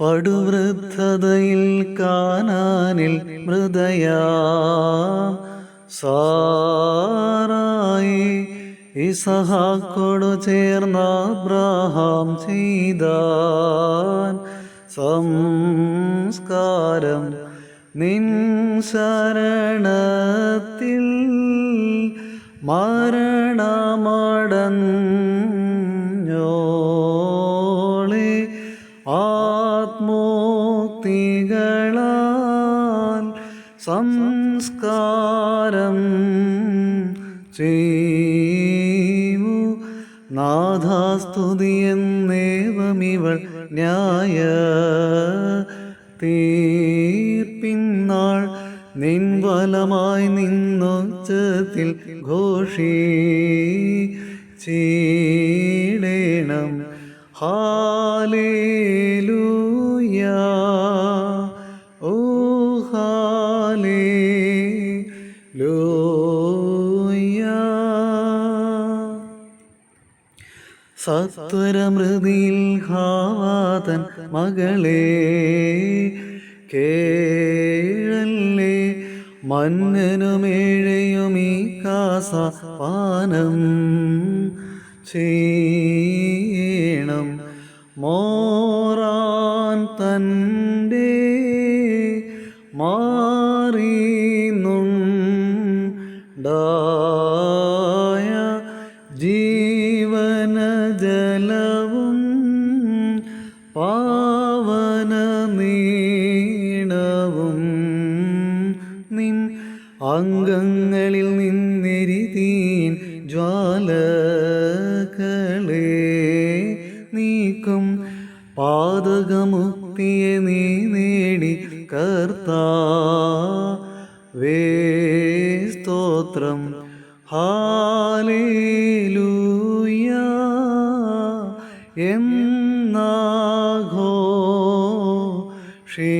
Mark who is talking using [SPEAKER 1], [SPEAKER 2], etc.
[SPEAKER 1] പടുവൃദ്ധതയിൽ കാനാനിൽ മൃദയാ സാറായി ഇസഹാക്കോടു ചേർന്ന അബ്രാഹാം ചെയ്താൻ സംസ്കാരം നിൻ ശരണത്തിൽ മരണമടഞ്ഞോളെ ആത്മോക്തികളാൽ സംസ്കാരം ചെയ്യൂ. നാഥാസ്തുതി എന്നേവമിവൾ ന്യായ തീർപ്പിന്നാൾ നിൻവലമായി നിന്നൊച്ചത്തിൽ ഘോഷി ചീടേണം ഹാലേലൂയ. സത്വരമൃതിയിൽ ഹാവാതൻ മകളെ കേഴല്ലേ? മന്നനുമേഴയും ഈ കാസ പാനം ചെയ്യണം. മോറാൻ തന്റെ മാറിനുണ്ടായ ജീവന പാവന നീണവും നിൻ അംഗങ്ങളിൽ നിന്നെരിതീൻ ജ്വാലകളെ നീക്കും. പാതകമുക്തിയെ നീ നേടി കർത്താ വേ സ്തോത്രം ഹാലേലൂയ എന്നാഘോ ഷീ